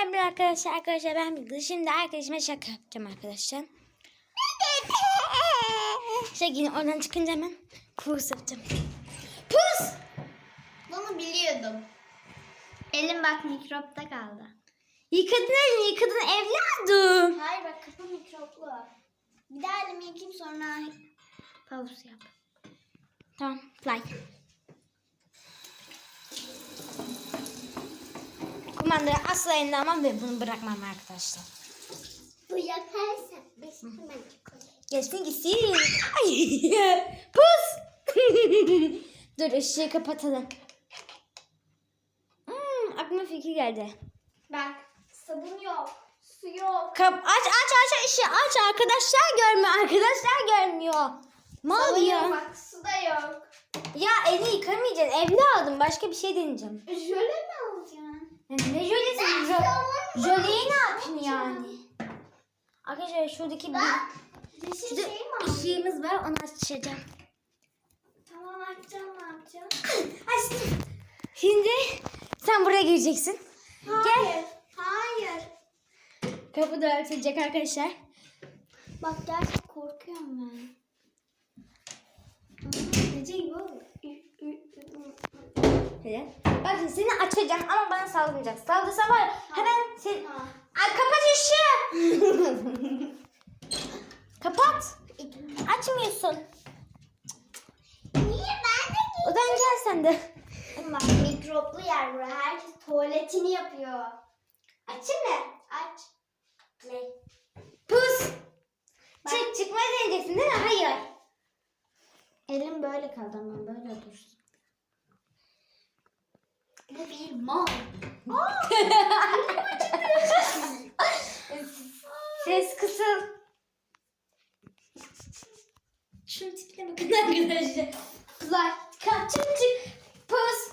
ben bir arkadaşlar arkadaşlar ben bir şimdi arkadaşıma şaka yapacağım arkadaşlar. Şekilde oradan çıkınca hemen pus yapacağım. Pus! Bunu biliyordum. Elim bak mikropta kaldı. Yıkadın elini yıkadın evladım. Hayır bak kapı mikroplu. Bir daha elimi yıkayayım sonra pause yap. Tamam fly. Kumandayı asla elinden almam ve bunu bırakmam arkadaşlar. Bu yaparsa biz hemen Geçsin gitsin. Ay, pus. Dur ışığı kapatalım. Hmm, aklıma fikir geldi. Bak sabun yok. Su yok. Kap aç aç aç ışığı aç arkadaşlar görmüyor arkadaşlar görmüyor. Mal Sabun ya. yok bak su da yok. Ya elini yıkamayacaksın evladım başka bir şey deneyeceğim. Jöle mi alacaksın? Ya ne jölesi? Jö jöleyi ne yapayım yani? Arkadaşlar şuradaki bir Yeşil şurada şey mi aldın? ışığımız var onu açacağım. Tamam açacağım ne yapacağım? Açtım. Şimdi sen buraya gireceksin. Hayır. Hayır. Kapı da açılacak arkadaşlar. Bak gerçekten korkuyorum ben. Gece gibi oluyor. Hele. Bak şimdi seni açacağım ama bana saldırmayacaksın. Saldırsa var ya, hemen sen... Ay kapat ışığı. kapat. Açmıyorsun. Niye ben de O zaman gel sen de. Bak mikroplu yer burası. Herkes tuvaletini yapıyor. Açayım mı? Aç. Ne? Pus. Çık çıkmaya deneyeceksin değil mi? Hayır. Elim böyle kaldı ama böyle dursun. Bu bir mal. Ses kısıl. Şunun tipine bakın arkadaşlar. Kızlar kalk çık çık. Pus.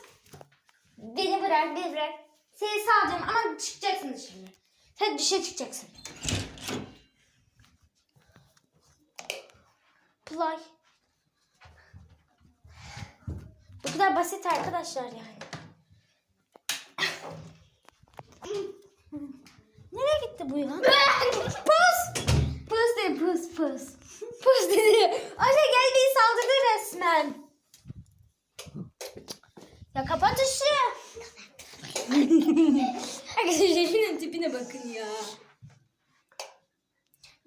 Beni bırak beni bırak. Seni salacağım ama çıkacaksın dışarı. Sen dışarı çıkacaksın. Play. Bu kadar basit arkadaşlar yani. Gitti bu ya? pus! Pus dedi pus pus. Pus dedi. Ayşe gel beni saldırdı resmen. Ya kapat ışığı. Arkadaşlar şunun tipine bakın ya.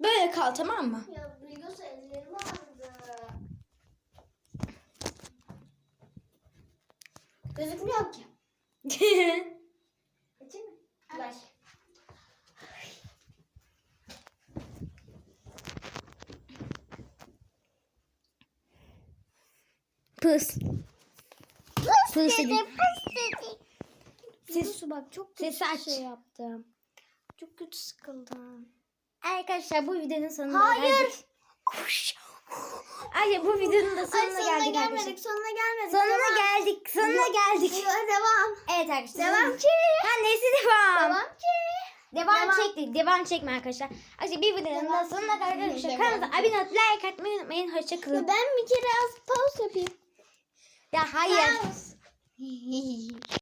Böyle kal tamam mı? Ya bilgisayar ellerim ağrıdı. Gözükmüyor ki. Açayım mı? Aç. Pus. Pus dedi. Ses su bak çok kötü Sesi aç. şey yaptım. Çok kötü sıkıldım. Arkadaşlar bu videonun sonuna Hayır. geldik. Ay bu videonun da sonuna, Ay, sonuna geldik gelmedik, arkadaşlar. sonuna gelmedik. Sonuna devam. geldik. Sonuna geldik. Yo, devam. Evet arkadaşlar. Devam ki. Ha neyse devam. Devam ki. Devam, Devam. çektik. Devam çekme arkadaşlar. Arkadaşlar bir videonun da sonuna geldik arkadaşlar. Kanalımıza abone olup like atmayı unutmayın. Hoşça Ya kalın. ben bir kere az pause yapayım. Ya hayır.